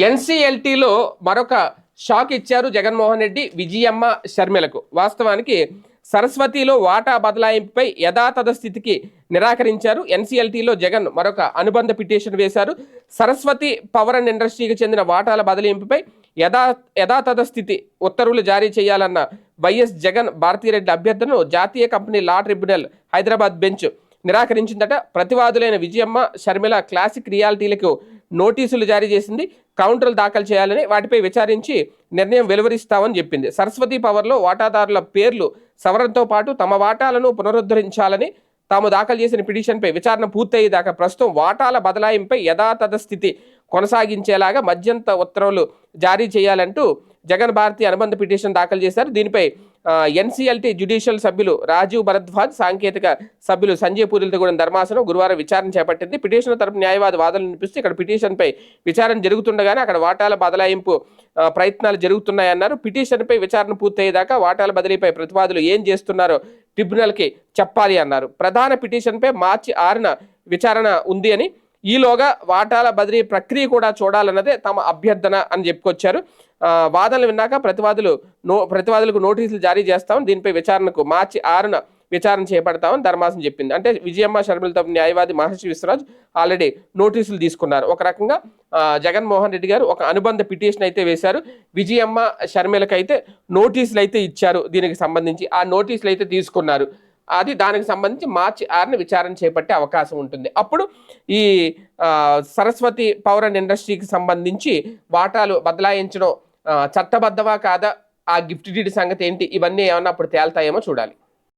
ఎన్సీఎల్టీలో మరొక షాక్ ఇచ్చారు జగన్మోహన్ రెడ్డి విజయమ్మ షర్మిలకు వాస్తవానికి సరస్వతిలో వాటా బదలాయింపుపై యథాతథ స్థితికి నిరాకరించారు. ఎన్సీఎల్టీలో జగన్ మరొక అనుబంధ పిటిషన్ వేశారు. సరస్వతి పవర్ అండ్ ఇండస్ట్రీకి చెందిన వాటాల బదలాయింపుపై యథా యథాతథ స్థితి ఉత్తర్వులు జారీ చేయాలన్న వైఎస్ జగన్ భారతీరెడ్డి అభ్యర్థనను జాతీయ company law tribunal Hyderabad bench నిరాకరించిందట. ప్రతివాదులైన విజయమ్మ షర్మిల క్లాసిక్ రియాలిటీలకు నోటీసులు జారీ చేసింది. కౌంటర్లు దాఖలు చేయాలని వాటిపై విచారించి నిర్ణయం వెలువరిస్తామని చెప్పింది. సరస్వతి పవర్లో వాటాదారుల పేర్లు సవరణతో పాటు తమ వాటాలను పునరుద్ధరించాలని తాము దాఖలు చేసిన పిటిషన్పై విచారణ పూర్తయ్యేదాకా ప్రస్తుతం వాటాల బదలాయింపై యథాతథ స్థితి కొనసాగించేలాగా మధ్యంత ఉత్తర్వులు జారీ చేయాలంటూ జగన్ భారతి అనుబంధ పిటిషన్ దాఖలు చేశారు. దీనిపై ఎన్సీఎల్టీ జ్యుడిషియల్ సభ్యులు రాజీవ్ భరద్వాజ్ సాంకేతిక సభ్యులు సంజయ్ పూరిలతో కూడా ధర్మాసనం గురువారం విచారణ చేపట్టింది. పిటిషన్ తరపు న్యాయవాది వాదనలు వినిపిస్తూ ఇక్కడ పిటిషన్పై విచారణ జరుగుతుండగానే అక్కడ వాటాల బదలాయింపు ప్రయత్నాలు జరుగుతున్నాయన్నారు. పిటిషన్పై విచారణ పూర్తయ్యేదాకా వాటాల బదిలీపై ప్రతివాదులు ఏం చేస్తున్నారో ట్రిబ్యునల్కి చెప్పాలి అన్నారు. ప్రధాన పిటిషన్పై మార్చి ఆరున విచారణ ఉంది అని ఈలోగా వాటాల బదిలీ ప్రక్రియ కూడా చూడాలన్నదే తమ అభ్యర్థన అని చెప్పుకొచ్చారు. వాదనలు విన్నాక ప్రతివాదులు నో ప్రతివాదులకు నోటీసులు జారీ చేస్తాం దీనిపై విచారణకు మార్చి ఆరున విచారణ చేపడతామని ధర్మాసనం చెప్పింది. అంటే విజయమ్మ షర్మిలతో న్యాయవాది మహర్షి విశ్వరాజ్ ఆల్రెడీ నోటీసులు తీసుకున్నారు. ఒక రకంగా జగన్మోహన్ రెడ్డి గారు ఒక అనుబంధ పిటిషన్ అయితే వేశారు. విజయమ్మ షర్మిలకైతే నోటీసులు అయితే ఇచ్చారు దీనికి సంబంధించి. ఆ నోటీసులు అయితే తీసుకున్నారు. అది దానికి సంబంధించి మార్చి ఆరుని విచారణ చేపట్టే అవకాశం ఉంటుంది. అప్పుడు ఈ సరస్వతి పవర్ అండ్ ఇండస్ట్రీకి సంబంధించి వాటాలు బదలాయించడం ఆ, చట్టబద్ధమా కాదా ఆ గిఫ్ట్ డీడ్ సంగతి ఏంటి ఇవన్నీ ఏమన్నా అప్పుడు తేల్తాయేమో చూడాలి.